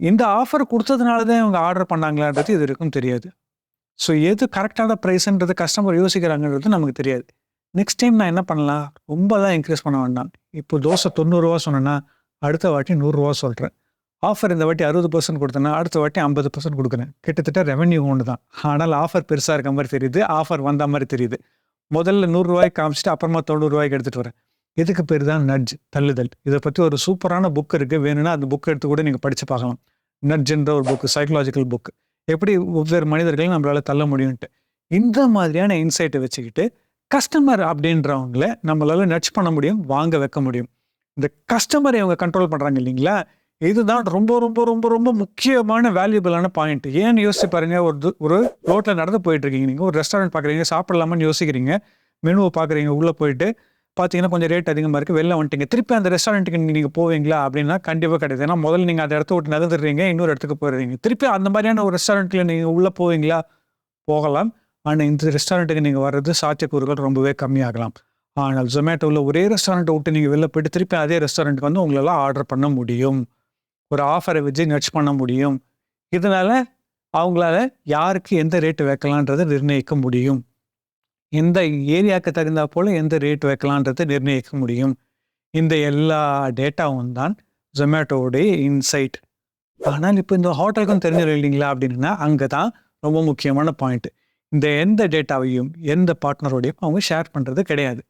இந்த ஆஃபர் கொடுத்ததுனால தான் இவங்க ஆர்டர் பண்ணாங்களான்றது இது வரைக்கும் தெரியாது. ஸோ எது கரெக்டான ப்ரைஸ்ன்றது கஸ்டமர் யோசிக்கிறாங்கன்றது நமக்கு தெரியாது. நெக்ஸ்ட் டைம் நான் என்ன பண்ணலாம்? ரொம்ப தான் இன்க்ரீஸ் பண்ண வேண்டாம். இப்போ தோசை தொண்ணூறுரூவா சொன்னேன்னா அடுத்த வாட்டி நூறுரூவா சொல்கிறேன் ஆஃபர் இந்த வாட்டி அறுபது பர்சன்ட் கொடுத்தேன்னா அடுத்த வாட்டி ஐம்பது பர்சன்ட் கொடுக்குறேன். கிட்டத்தட்ட ரெவன்யூ ஒன்று தான். ஆனால் ஆஃபர் பெருசாக இருக்க மாதிரி தெரியுது. ஆஃபர் வந்த மாதிரி தெரியுது. முதல்ல நூறுரூவாய்க்கு காமிச்சிட்டு அப்புறமா தொண்ணூறுரூவாய்க்கு எடுத்துகிட்டு வரேன். இதுக்கு பேர் தான் நட்ஜ் தள்ளுதல். இதை பற்றி ஒரு சூப்பரான புக் இருக்குது வேணும்னா அந்த புக் எடுத்து கூட நீங்கள் படித்து பார்க்கலாம். நட்ஜுன்ற ஒரு புக்கு சைக்கலாஜிக்கல் புக் எப்படி ஒவ்வொரு மனிதர்களையும் நம்மளால் தள்ள முடியும்ட்டு இந்த மாதிரியான இன்சைட்டை வச்சுக்கிட்டு கஸ்டமர் அப்படின்றவங்கள நம்மளால் நட்ஜ் பண்ண முடியும் வாங்க வைக்க முடியும். இந்த கஸ்டமரை இவங்க கண்ட்ரோல் பண்ணுறாங்க இல்லைங்களா? இதுதான் ரொம்ப ரொம்ப ரொம்ப ரொம்ப முக்கியமான வேல்யூபிளான பாயிண்ட் ஏன்னு யோசிச்சு பாருங்க ஒரு ஒரு ரோட்டில் நடந்து போயிட்டு இருக்கீங்க நீங்கள் ஒரு ரெஸ்டாரண்ட் பார்க்குறீங்க சாப்பிடலாமான்னு யோசிக்கிறீங்க. மெனுவை பார்க்குறீங்க உள்ளே போயிட்டு பார்த்தீங்கன்னா கொஞ்சம் ரேட் அதிகமாக இருக்குது வெளில வந்துட்டீங்க. திருப்பி அந்த ரெஸ்டாரண்ட்டுக்கு நீங்கள் போவீங்களா அப்படின்னா கண்டிப்பாக கிடையாது. ஏன்னா முதல்ல நீங்கள் அந்த இடத்த விட்டு நடந்துடுறீங்க இன்னொரு இடத்துக்கு போயிடுறீங்க. திருப்பி அந்த மாதிரியான ஒரு ரெஸ்டாரண்ட்டில் நீங்கள் உள்ளே போவீங்களா? போகலாம். ஆனால் இந்த ரெஸ்டாரண்ட்டுக்கு நீங்கள் வர்றது சாத்தியக்கூறுகள் ரொம்பவே கம்மியாகலாம். ஆனால் ஜொமேட்டோவில் ஒரே ரெஸ்டாரண்ட்டை விட்டு நீங்கள் வெளில போயிட்டு திருப்பி அதே ரெஸ்டாரண்ட்டுக்கு வந்து உங்களால் ஆர்டர் பண்ண முடியும். ஒரு ஆஃபரை வச்சு நட்ச் பண்ண முடியும். இதனால் அவங்களால யாருக்கு எந்த ரேட்டு வைக்கலான்றதை நிர்ணயிக்க முடியும். எந்த ஏரியாவுக்கு தகுந்தா போல் எந்த ரேட் வைக்கலான்றதை நிர்ணயிக்க முடியும். இந்த எல்லா டேட்டாவும் தான் ஜொமேட்டோவுடைய இன்சைட் ஆனால் இப்போ இந்த ஹோட்டலுக்கும் தெரிஞ்சிடும் இல்லைங்களா அப்படின்னா அங்கே தான் ரொம்ப முக்கியமான பாயிண்ட்டு இந்த எந்த டேட்டாவையும் எந்த பார்ட்னரோடையும் அவங்க ஷேர் பண்ணுறது கிடையாது.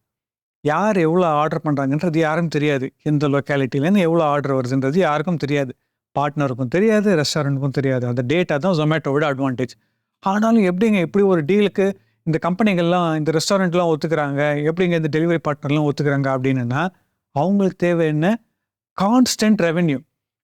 யார் எவ்வளோ ஆர்டர் பண்ணுறாங்கன்றது யாரும் தெரியாது. எந்த லொக்காலிட்டிலேருந்து எவ்வளோ ஆர்டர் வருதுன்றது யாருக்கும் தெரியாது. பார்ட்னருக்கும் தெரியாது ரெஸ்டாரண்ட்டுக்கும் தெரியாது. அந்த டேட்டா தான் ஜொமேட்டோவோட அட்வான்டேஜ் ஆனாலும் எப்படிங்க எப்படி ஒரு டீலுக்கு இந்த கம்பெனிகள்லாம் இந்த ரெஸ்டாரண்ட்லாம் ஒத்துக்கிறாங்க? எப்படிங்க இந்த டெலிவரி பார்ட்னர்லாம் ஒத்துக்கிறாங்க அப்படின்னா அவங்களுக்கு தேவை என்ன? கான்ஸ்டன்ட் ரெவென்யூ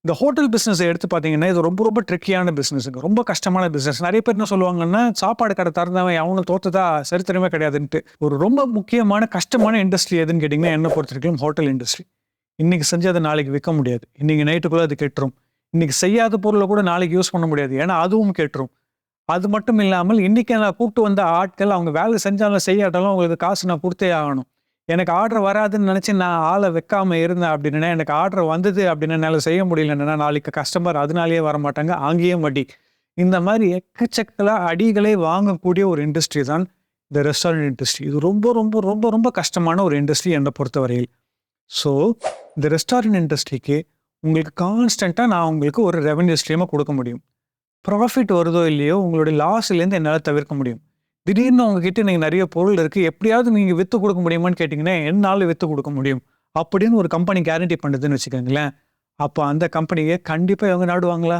இந்த ஹோட்டல் பிஸ்னஸ் எடுத்து பார்த்தீங்கன்னா இது ரொம்ப ரொம்ப ட்ரிக்கியான பிஸ்னஸுங்க ரொம்ப கஷ்டமான பிஸ்னஸ் நிறைய பேர் என்ன சொல்லுவாங்கன்னா சாப்பாடு கடை திறந்தவன் அவங்க தோத்ததா சரித்திரமே கிடையாதுன்ட்டு. ஒரு ரொம்ப முக்கியமான கஷ்டமான இண்டஸ்ட்ரி எதுன்னு கேட்டிங்கன்னா என்ன பொறுத்த வரைக்கும் ஹோட்டல் இண்டஸ்ட்ரி இன்னைக்கு செஞ்சு அதை நாளைக்கு விற்க முடியாது. இன்னைக்கு நைட்டுக்குள்ளே அது கெட்டுரும். இன்னைக்கு செய்யாத பொருளை கூட நாளைக்கு யூஸ் பண்ண முடியாது. ஏன்னா அதுவும் கெட்டுரும். அது மட்டும் இல்லாமல் இன்றைக்கி நான் கூப்பிட்டு வந்த ஆட்கள் அவங்க வேலை செஞ்சாலும் செய்யாட்டாலும் அவங்களுக்கு காசு நான் கொடுத்தே ஆகணும். எனக்கு ஆர்டர் வராதுன்னு நினச்சி நான் ஆளை வைக்காமல் இருந்தேன் அப்படின்னா எனக்கு ஆர்டர் வந்தது அப்படின்னு என்னால் செய்ய முடியலன்னா நாளைக்கு கஸ்டமர் அதனாலேயே வர மாட்டாங்க அங்கேயும் வட்டி இந்த மாதிரி எக்கச்சக்கலாக அடிகளை வாங்கக்கூடிய ஒரு இண்டஸ்ட்ரி தான் இந்த ரெஸ்டாரண்ட் இண்டஸ்ட்ரி இது ரொம்ப ரொம்ப ரொம்ப ரொம்ப கஷ்டமான ஒரு இண்டஸ்ட்ரி என்னை பொறுத்தவரையில். ஸோ இந்த ரெஸ்டாரண்ட் இண்டஸ்ட்ரிக்கு உங்களுக்கு கான்ஸ்டண்ட்டாக நான் உங்களுக்கு ஒரு ரெவன்யூ ஸ்ட்ரீமை கொடுக்க முடியும். ப்ராஃபிட் வருதோ இல்லையோ உங்களுடைய லாஸ்லேருந்து என்னால் தவிர்க்க முடியும். திடீர்னு உங்ககிட்ட நீங்கள் நிறைய பொருள் இருக்குது எப்படியாவது நீங்கள் விற்று கொடுக்க முடியுமான்னு கேட்டிங்கன்னா என்னால் விற்று கொடுக்க முடியும். அப்படின்னு ஒரு கம்பெனி கேரண்டி பண்ணுதுன்னு வச்சுக்கோங்களேன். அப்போ அந்த கம்பெனியை கண்டிப்பாக இவங்க நாடுவாங்களா?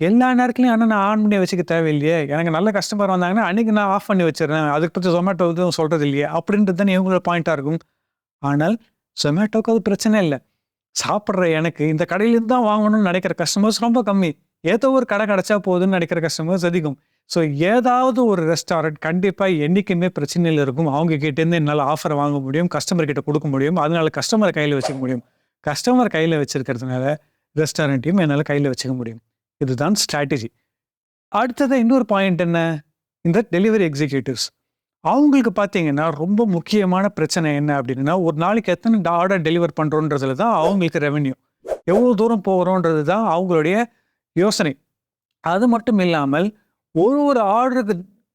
எல்லா நேரத்துலையும் ஆனால் நான் ஆன் பண்ணி வச்சுக்க தேவையில்லையே. எனக்கு நல்ல கஸ்டமர் வந்தாங்கன்னா அன்றைக்கி நான் ஆஃப் பண்ணி வச்சிடுறேன். அதுக்கு பற்றி ஜொமேட்டோ எதுவும் சொல்கிறது இல்லையே. அப்படின்றது தானே இவங்களோட பாயிண்ட்டாக இருக்கும். ஆனால் ஜொமேட்டோக்கு அது பிரச்சனை இல்லை. சாப்பிட்ற எனக்கு இந்த கடையிலேருந்து தான் வாங்கணும்னு நினைக்கிற கஸ்டமர்ஸ் ரொம்ப கம்மி. ஏதோ ஒரு கடை கிடச்சா போதும்னு நினைக்கிற கஸ்டமர்ஸ் அதிகம். ஸோ ஏதாவது ஒரு ரெஸ்டாரண்ட் கண்டிப்பாக என்றைக்குமே பிரச்சனையில் இருக்கும். அவங்க கிட்டேருந்து என்னால் ஆஃபர் வாங்க முடியும் கஸ்டமர் கிட்ட கொடுக்க முடியும். அதனால கஸ்டமரை கையில் வச்சுக்க முடியும். கஸ்டமர் கையில் வச்சுருக்கிறதுனால ரெஸ்டாரண்ட்டையும் என்னால் கையில் வச்சுக்க முடியும். இதுதான் ஸ்ட்ராட்டஜி அடுத்தது இன்னொரு பாயிண்ட் என்ன? இந்த டெலிவரி எக்ஸிக்யூட்டிவ்ஸ் அவங்களுக்கு பார்த்தீங்கன்னா ரொம்ப முக்கியமான பிரச்சனை என்ன அப்படின்னா ஒரு நாளைக்கு எத்தனை ஆர்டர் டெலிவர் பண்ணுறோன்றதுல தான் அவங்களுக்கு ரெவென்யூ எவ்வளோ தூரம் போகிறோன்றது தான் அவங்களுடைய யோசனை. அது மட்டும் இல்லாமல் ஒரு ஒரு ஆர்டருக்கு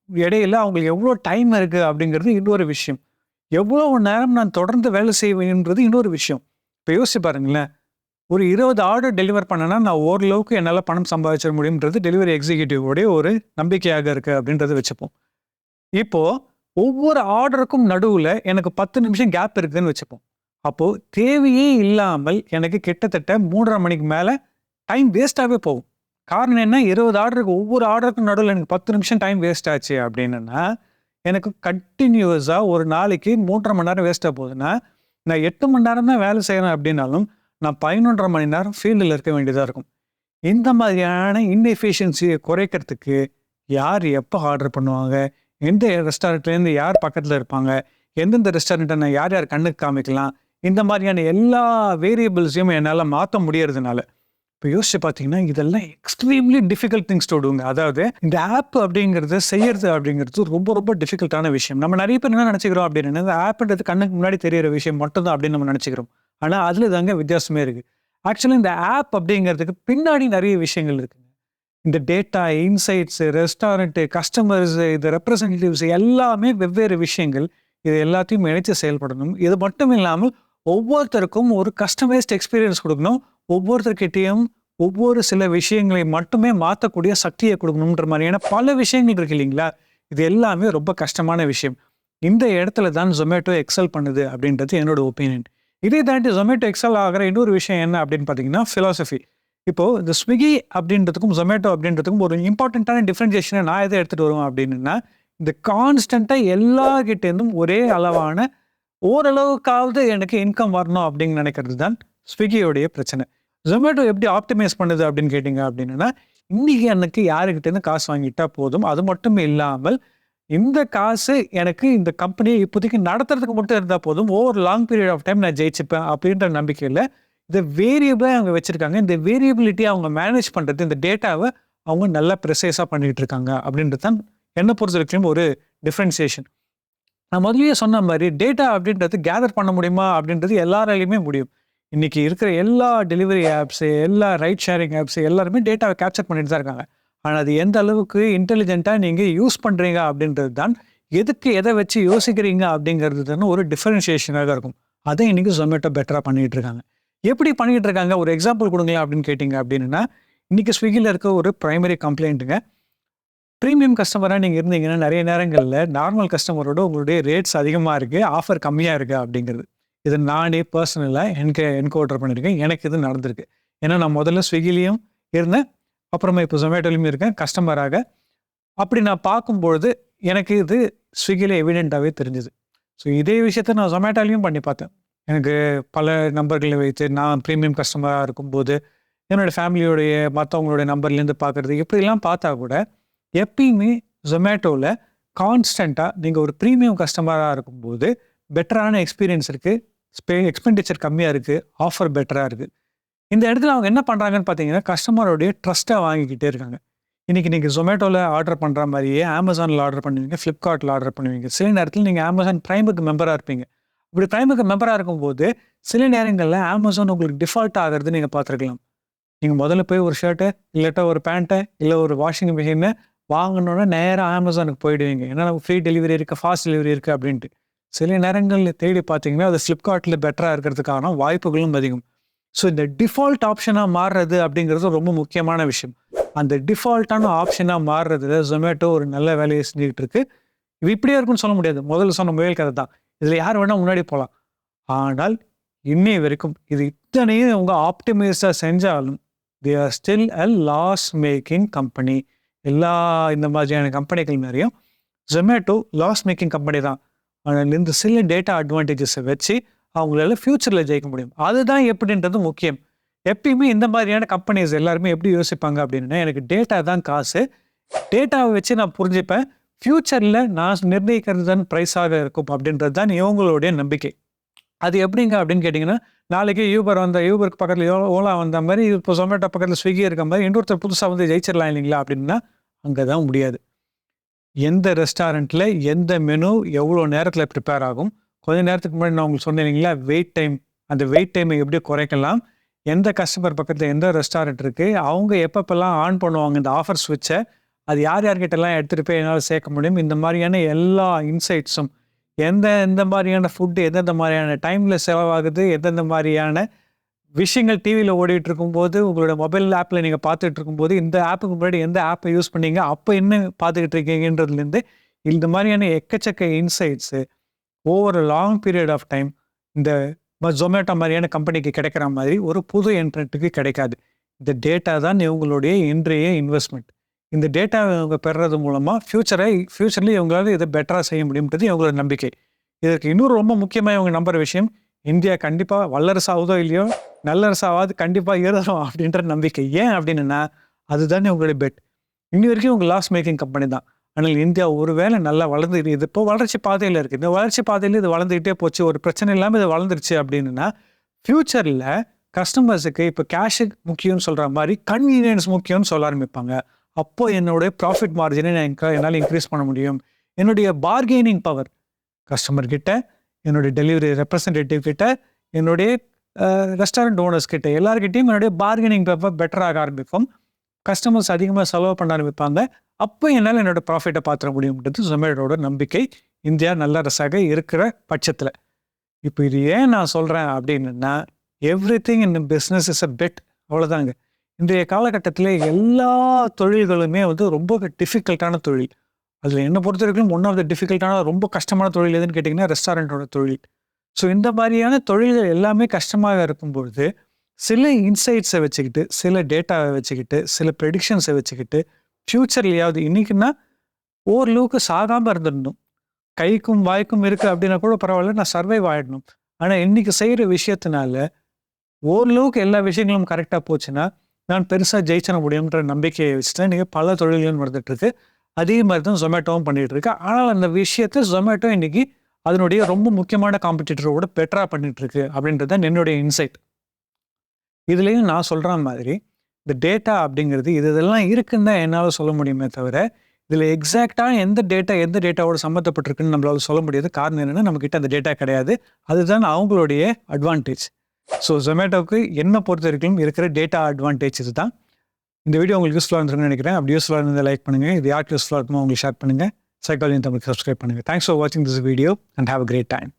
இடையில அவங்களுக்கு எவ்வளோ டைம் இருக்குது அப்படிங்கிறது இன்னொரு விஷயம். எவ்வளோ நேரம் நான் தொடர்ந்து வேலை செய்வேன்றது இன்னொரு விஷயம். இப்போ யோசிச்சு பாருங்களேன். ஒரு இருபது ஆர்டர் டெலிவர் பண்ணனா நான் ஓரளவுக்கு என்னால் பணம் சம்பாதிச்சிட முடியுன்றது டெலிவரி எக்ஸிக்யூட்டிவோடைய ஒரு நம்பிக்கையாக இருக்குது அப்படின்றத வச்சுப்போம். இப்போது ஒவ்வொரு ஆர்டருக்கும் நடுவில் எனக்கு பத்து நிமிஷம் கேப் இருக்குதுன்னு வச்சுப்போம். அப்போது தேவையே இல்லாமல் எனக்கு கிட்டத்தட்ட மூன்றரை மணிக்கு மேலே டைம் வேஸ்ட்டாகவே போகும். காரணம் என்ன? இருபது ஆர்டருக்கு ஒவ்வொரு ஆர்டருக்கும் நடுவில் எனக்கு பத்து நிமிஷம் டைம் வேஸ்ட் ஆச்சு அப்படின்னா எனக்கு கண்டினியூஸாக ஒரு நாளைக்கு மூன்றரை மணி நேரம் வேஸ்ட்டாக போகுதுன்னா நான் எட்டு மணி நேரம் தான் வேலை செய்கிறேன் அப்படின்னாலும் நான் பதினொன்றரை மணி நேரம் ஃபீல்டில் இருக்க வேண்டியதாக இருக்கும். இந்த மாதிரியான இன்எஃபிஷியன்சியை குறைக்கிறதுக்கு யார் எப்போ ஆர்டர் பண்ணுவாங்க? எந்த ரெஸ்டாரண்ட்லேருந்து யார் பக்கத்தில் இருப்பாங்க? எந்தெந்த ரெஸ்டாரண்ட்டை நான் யார் யார் கண்ணுக்கு காமிக்கலாம்? இந்த மாதிரியான எல்லா வேரியபிள்ஸையும் என்னால் மாற்ற முடியறதுனால இப்போ யோசிச்சு பார்த்தீங்கன்னா இதெல்லாம் எக்ஸ்ட்ரீம்லி டிஃபிகல்ட் திங்ஸ் டுங்க அதாவது இந்த ஆப் அப்படிங்கிறது செய்யறது அப்படிங்கிறது ரொம்ப ரொம்ப டிஃபிகல்ட்டான விஷயம். நம்ம நிறைய பேர் என்ன நினச்சிக்கிறோம் அப்படின்னு இந்த ஆப்ன்றது கண்ணுக்கு முன்னாடி தெரியிற விஷயம் மட்டும்தான் அப்படின்னு நம்ம நினச்சிக்கிறோம். ஆனால் அதில் தாங்க வித்தியாசமே இருக்குது ஆக்சுவலி இந்த ஆப் அப்படிங்கிறதுக்கு பின்னாடி நிறைய விஷயங்கள் இருக்குங்க. இந்த டேட்டா இன்சைட்ஸு ரெஸ்டாரண்ட்டு கஸ்டமர்ஸு இது ரெப்ரசன்டேட்டிவ்ஸ் எல்லாமே வெவ்வேறு விஷயங்கள். இது எல்லாத்தையும் இணைத்து செயல்படணும். இது மட்டும் இல்லாமல் ஒவ்வொருத்தருக்கும் ஒரு கஸ்டமைஸ்ட் எக்ஸ்பீரியன்ஸ் கொடுக்கணும். ஒவ்வொருத்தர்கிட்டையும் ஒவ்வொரு சில விஷயங்களை மட்டுமே மாற்றக்கூடிய சக்தியை கொடுக்கணுன்ற மாதிரியான பல விஷயங்கள் இருக்கு இல்லைங்களா? இது எல்லாமே ரொம்ப கஷ்டமான விஷயம். இந்த இடத்துல தான் ஜொமேட்டோ எக்ஸல் பண்ணுது அப்படின்றது என்னோட ஒப்பீனியன் இதே தாண்டி ஜொமேட்டோ எக்ஸல் ஆகிற இன்னொரு விஷயம் என்ன அப்படின்னு பார்த்தீங்கன்னா ஃபிலாசபி இப்போது இந்த ஸ்விக்கி அப்படின்றதுக்கும் ஜொமேட்டோ அப்படின்றதுக்கும் ஒரு இம்பார்ட்டண்ட்டான டிஃப்ரென்சியேஷனை நான் எதை எடுத்துகிட்டு வருவேன் அப்படின்னா இந்த கான்ஸ்டண்ட்டாக எல்லார்கிட்டேருந்தும் ஒரே அளவான ஓரளவுக்காவது எனக்கு இன்கம் வரணும் அப்படின்னு நினைக்கிறது தான் ஸ்விக்கியோடைய பிரச்சனை. ஜொமேட்டோ எப்படி ஆப்டிமைஸ் பண்ணுது அப்படின்னு கேட்டிங்க அப்படின்னா இன்றைக்கி எனக்கு யாருக்கிட்டேருந்து காசு வாங்கிட்டா போதும். அது மட்டும் இல்லாமல் இந்த காசு எனக்கு இந்த கம்பெனியை இப்போதைக்கு நடத்துறதுக்கு மட்டும் இருந்தால் போதும். Over long period of time நான் ஜெயிச்சுப்பேன் அப்படின்ற நம்பிக்கையில் இந்த வேரியபிளாக அவங்க வச்சுருக்காங்க. இந்த வேரியபிலிட்டியை அவங்க மேனேஜ் பண்ணுறது இந்த டேட்டாவை அவங்க நல்லா ப்ரெசைஸாக பண்ணிகிட்டு இருக்காங்க அப்படின்றது தான் என்னை பொறுத்த வரைக்கும் ஒரு டிஃப்ரென்சியேஷன் நான் முதலியே சொன்ன மாதிரி டேட்டா அப்படின்றது கேதர் பண்ண முடியுமா அப்படின்றது எல்லாராலையுமே முடியும். இன்றைக்கி இருக்கிற எல்லா டெலிவரி ஆப்ஸு எல்லா ரைட் ஷேரிங் ஆப்ஸு எல்லாருமே டேட்டாவை கேப்சர் பண்ணிட்டு தான் இருக்காங்க. ஆனால் அது எந்த அளவுக்கு இன்டெலிஜென்ட்டாக நீங்கள் யூஸ் பண்ணுறீங்க அப்படின்றது தான் எதுக்கு எதை வச்சு யோசிக்கிறீங்க அப்படிங்கிறது தான் ஒரு டிஃபரன்ஷியேஷனாக இருக்கும். அதை இன்னைக்கு ஜொமேட்டோ பெட்டராக பண்ணிகிட்டு இருக்காங்க. எப்படி பண்ணிகிட்டு இருக்காங்க? ஒரு எக்ஸாம்பிள் கொடுங்களேன் அப்படின்னு கேட்டிங்க அப்படின்னா இன்றைக்கி ஸ்விக்கியில் இருக்க ஒரு ப்ரைமரி கம்ப்ளைண்ட்டுங்க ப்ரீமியம் கஸ்டமராக நீங்கள் இருந்தீங்கன்னா நிறைய நேரங்களில் நார்மல் கஸ்டமரோட உங்களுடைய ரேட்ஸ் அதிகமாக இருக்குது ஆஃபர் கம்மியாக இருக்குது அப்படிங்கிறது. இது நானே பர்சனலாக எனக்கு என்கவுண்டர் பண்ணியிருக்கேன் எனக்கு இது நடந்திருக்கு. ஏன்னா நான் முதல்ல ஸ்விக்கிலையும் இருந்தேன். அப்புறமா இப்போ ஜொமேட்டோலையும் இருக்கேன். கஸ்டமராக அப்படி நான் பார்க்கும்பொழுது எனக்கு இது ஸ்விக்கியில் எவிடெண்ட்டாகவே தெரிஞ்சுது. ஸோ இதே விஷயத்த நான் ஜொமேட்டோலையும் பண்ணி பார்த்தேன். எனக்கு பல நம்பர்களை வைத்து நான் ப்ரீமியம் கஸ்டமராக இருக்கும்போது என்னோடய ஃபேமிலியோடைய மற்றவங்களுடைய நம்பர்லேருந்து பார்க்குறது இப்படிலாம் பார்த்தா கூட எப்பயுமே ஜொமேட்டோவில் கான்ஸ்டண்ட்டாக நீங்கள் ஒரு ப்ரீமியம் கஸ்டமராக இருக்கும்போது பெட்டரான எக்ஸ்பீரியன்ஸ் இருக்குது ஸ்பே எக்ஸ்பெண்டிச்சர் கம்மியாக இருக்குது ஆஃபர் பெட்டராக இருக்குது இந்த இடத்துல அவங்க என்ன பண்ணுறாங்கன்னு பார்த்தீங்கன்னா கஸ்டமரோடைய ட்ரஸ்ட்டை வாங்கிக்கிட்டே இருக்காங்க. இன்றைக்கி நீங்கள் ஜொமேட்டோவில் ஆர்டர் பண்ணுற மாதிரியே அமேசானில் ஆர்டர் பண்ணுவீங்க ஃப்ளிப்கார்ட்டில் ஆர்டர் பண்ணுவீங்க. சில நேரத்தில் நீங்கள் அமேசான் ப்ரைமுக்கு மெம்பராக இருப்பீங்க. இப்படி ப்ரைமுக்கு மெம்பராக இருக்கும்போது சில நேரங்களில் அமேசான் உங்களுக்கு டிஃபால்ட் ஆகிறது நீங்கள் பார்த்துருக்கலாம். நீங்கள் முதல்ல போய் ஒரு ஷர்ட்டை இல்லாட்டா ஒரு பேண்ட்டை இல்லை ஒரு வாஷிங் மிஷினை வாங்கினோன்னா நேராக அமேசானுக்கு போயிடுவீங்க. ஏன்னா ஃப்ரீ டெலிவரி இருக்குது ஃபாஸ்ட் டெலிவரி இருக்குது அப்படின்ட்டு. சில நேரங்களில் தேடி பார்த்தீங்கன்னா அது ஃப்ளிப்கார்ட்டில் பெட்டராக இருக்கிறதுக்கான வாய்ப்புகளும் அதிகம். ஸோ இந்த டிஃபால்ட் ஆப்ஷனாக மாறுறது அப்படிங்கிறது ரொம்ப முக்கியமான விஷயம். அந்த டிஃபால்ட்டான ஆப்ஷனாக மாறுறதுல ஜொமேட்டோ ஒரு நல்ல வேலையை செஞ்சுக்கிட்டு இருக்கு. இது இப்படியே இருக்குன்னு சொல்ல முடியாது. முதல்ல சொன்ன முயல் கதை தான். இதில் யார் வேணால் முன்னாடி போகலாம் ஆனால் இன்னை வரைக்கும் இது இத்தனையும் அவங்க ஆப்டிமைஸாக செஞ்சாலும் they are still a loss making company எல்லா இந்த மாதிரியான கம்பெனிகள் மாதிரியும் ஜொமேட்டோ லாஸ் மேக்கிங் கம்பெனி தான். ஆனால் இந்த சில டேட்டா அட்வான்டேஜஸை வச்சு அவங்களால ஃப்யூச்சரில் ஜெயிக்க முடியும். அதுதான் எப்படின்றது முக்கியம். எப்பயுமே இந்த மாதிரியான கம்பெனிஸ் எல்லாருமே எப்படி யோசிப்பாங்க அப்படின்னா எனக்கு டேட்டா தான் காசு. டேட்டாவை வச்சு நான் புரிஞ்சுப்பேன் ஃப்யூச்சரில் நான் நிர்ணயிக்கிறது தான் ப்ரைஸாக இருக்கும் அப்படின்றது தான் இவங்களுடைய நம்பிக்கை. அது எப்படிங்க அப்படின்னு கேட்டிங்கன்னா நாளைக்கு யூபர் வந்த யூபருக்கு பக்கத்தில் ஓலா வந்த மாதிரி இப்போ ஜொமேட்டோ பக்கத்தில் ஸ்விக்கி இருக்க மாதிரி இன்னொருத்தர் புதுசாக வந்து ஜெயிச்சிடலாம் இல்லைங்களா அப்படின்னா அங்கே தான் முடியாது. எந்த ரெஸ்டாரண்ட்டில் எந்த மெனு எவ்வளோ நேரத்தில் ப்ரிப்பேர் ஆகும்? கொஞ்ச நேரத்துக்கு முன்னாடி நான் உங்களுக்கு சொன்னேன் இல்லைங்களா? வெயிட் டைம் அந்த வெயிட் டைமை எப்படி குறைக்கலாம்? எந்த கஸ்டமர் பக்கத்தில் எந்த ரெஸ்டாரண்ட் இருக்குது அவங்க எப்பப்பெல்லாம் ஆன் பண்ணுவாங்க? இந்த ஆஃபர் ஸ்விட்சை அது யார் யார்கிட்டலாம் எடுத்துகிட்டு போய் என்னால் சேர்க்க முடியும்? இந்த மாதிரியான எல்லா இன்சைட்ஸும் எந்த எந்த மாதிரியான ஃபுட்டு எந்தெந்த மாதிரியான டைமில் செலவாகுது? எந்தெந்த மாதிரியான விஷயங்கள் டிவியில் ஓடிட்டு இருக்கும்போது உங்களோட மொபைல் ஆப்பில் நீங்கள் பார்த்துட்டு இருக்கும்போது இந்த ஆப்புக்கு முன்னாடி எந்த ஆப்பை யூஸ் பண்ணீங்க அப்போ என்ன பார்த்துக்கிட்டு இருக்கீங்கன்றதுலேருந்து இந்த மாதிரியான எக்கச்சக்க insights over long period of time இந்த ஜொமேட்டோ மாதிரியான கம்பெனிக்கு கிடைக்கிற மாதிரி ஒரு புது என்ட்ரண்ட்டுக்கு கிடைக்காது. இந்த டேட்டா தான் இவங்களுடைய இன்றைய இன்வெஸ்ட்மெண்ட் இந்த டேட்டாவை இவங்க பெறுறது மூலமாக ஃப்யூச்சரை ஃப்யூச்சரில் இவங்களால இதை பெட்டராக செய்ய முடியும்ன்றது இவங்களோட நம்பிக்கை. இதற்கு இன்னொரு ரொம்ப முக்கியமாக இவங்க நம்புற விஷயம் இந்தியா கண்டிப்பாக வல்லரசாகுதோ இல்லையோ நல்லரசாவது கண்டிப்பாக ஏறுறோம் அப்படின்ற நம்பிக்கை. ஏன் அப்படின்னா அதுதானே உங்களுடைய பெட் இன்னி வரைக்கும் உங்கள் லாஸ் மேக்கிங் கம்பெனி தான். ஆனால் இந்தியா ஒருவேளை நல்லா வளர்ந்து இது இப்போ வளர்ச்சி பாதையில் இருக்குது இந்த வளர்ச்சி பாதையில் இது வளர்ந்துக்கிட்டே போச்சு ஒரு பிரச்சனை இல்லாமல் இது வளர்ந்துருச்சு அப்படின்னா ஃப்யூச்சரில் கஸ்டமர்ஸுக்கு இப்போ கேஷு முக்கியம்னு சொல்கிற மாதிரி கன்வீனியன்ஸ் முக்கியம்னு சொல்ல ஆரம்பிப்பாங்க. அப்போது என்னுடைய ப்ராஃபிட் மார்ஜினை நான் என்னால் இன்க்ரீஸ் பண்ண முடியும். என்னுடைய பார்கெனிங் பவர் கஸ்டமர்கிட்ட என்னுடைய டெலிவரி ரெப்ரசன்டேட்டிவ் கிட்ட என்னுடைய ரெஸ்டாரண்ட் ஓனர்ஸ் கிட்ட எல்லாருக்கிட்டையும் என்னுடைய பார்கெனிங் பவர் பெட்டராக ஆரம்பிக்கும். கஸ்டமர்ஸ் அதிகமாக செலவு பண்ண ஆரம்பிப்பாங்க. அப்போ என்னால் என்னோட ப்ராஃபிட்டை பார்த்துட முடியும்ன்றது ஜொமேட்டோட நம்பிக்கை. இந்தியா நல்ல அரசாக இருக்கிற பட்சத்தில். இப்போ இது ஏன் நான் சொல்கிறேன் அப்படின்னா everything in business is a bet அவ்வளோதாங்க இன்றைய காலகட்டத்தில் எல்லா தொழில்களுமே வந்து ரொம்ப டிஃபிகல்ட்டான தொழில். அதில் என்னை பொறுத்த வரைக்கும் ஒன் ஆஃப் த டிஃபிகல்ட்டான ரொம்ப கஷ்டமான தொழில் எதுன்னு கேட்டிங்கன்னா ரெஸ்டாரண்ட்டோட தொழில். ஸோ இந்த மாதிரியான தொழில்கள் எல்லாமே கஷ்டமாக இருக்கும்பொழுது சில இன்சைட்ஸை வச்சுக்கிட்டு சில டேட்டாவை வச்சுக்கிட்டு சில ப்ரெடிக்ஷன்ஸை வச்சுக்கிட்டு ஃப்யூச்சர்லையாவது இன்றைக்குன்னா ஓரளவுக்கு சாகாமல் இருந்துடணும். கைக்கும் வாய்க்கும் இருக்குது அப்படின்னா கூட பரவாயில்ல நான் சர்வைவ் ஆகிடணும் ஆனால் இன்றைக்கி செய்கிற விஷயத்தினால ஓரளவுக்கு எல்லா விஷயங்களும் கரெக்டாக போச்சுன்னா நான் பெருசாக ஜெயிச்சிட முடியும்ன்ற நம்பிக்கையை வச்சுட்டேன் இன்றைக்கி பல தொழில்களும் வந்துட்டுருக்கு அதே மாதிரி தான் ஜொமேட்டோவும் பண்ணிட்டு இருக்கு. ஆனால் அந்த விஷயத்தை ஜொமேட்டோ இன்னைக்கு அதனுடைய ரொம்ப முக்கியமான காம்படிட்டரோட பெட்டராக பண்ணிட்டு இருக்கு அப்படின்றது தான் என்னுடைய இன்சைட் இதுலேயும் நான் சொல்கிற மாதிரி இந்த டேட்டா அப்படிங்கிறது இது இதெல்லாம் இருக்குன்னு தான் என்னால் சொல்ல முடியுமே தவிர இதில் எக்ஸாக்டாக எந்த டேட்டா எந்த டேட்டாவோட சம்மந்தப்பட்டிருக்குன்னு நம்மளால சொல்ல முடியாது காரணம் என்னென்னா நம்மக்கிட்ட அந்த டேட்டா கிடையாது. அதுதான் அவங்களுடைய அட்வான்டேஜ் ஸோ ஜொமேட்டோவுக்கு என்ன பொறுத்த வரைக்கும் இருக்கிற டேட்டா அட்வான்டேஜ் இதுதான் இந்த வீடியோ உங்களுக்கு யூஸ்ஃபுல்லாக இருந்திருக்குன்னு நினைக்கிறேன். அப்படி யூஸ்ஃபுல்லாக இருந்தால் லைக் பண்ணுங்கள் இது யாருக்கு யூஸ்ஃபுல்லாக இருக்குமோ உங்களுக்கு ஷேர் பண்ணுங்கள் சைக்காலஜி தமிழுக்கு சப்ஸ்கிரைப் பண்ணுங்கள் தேங்க்ஸ் ஃபார் வாட்சிங் this video and have a great time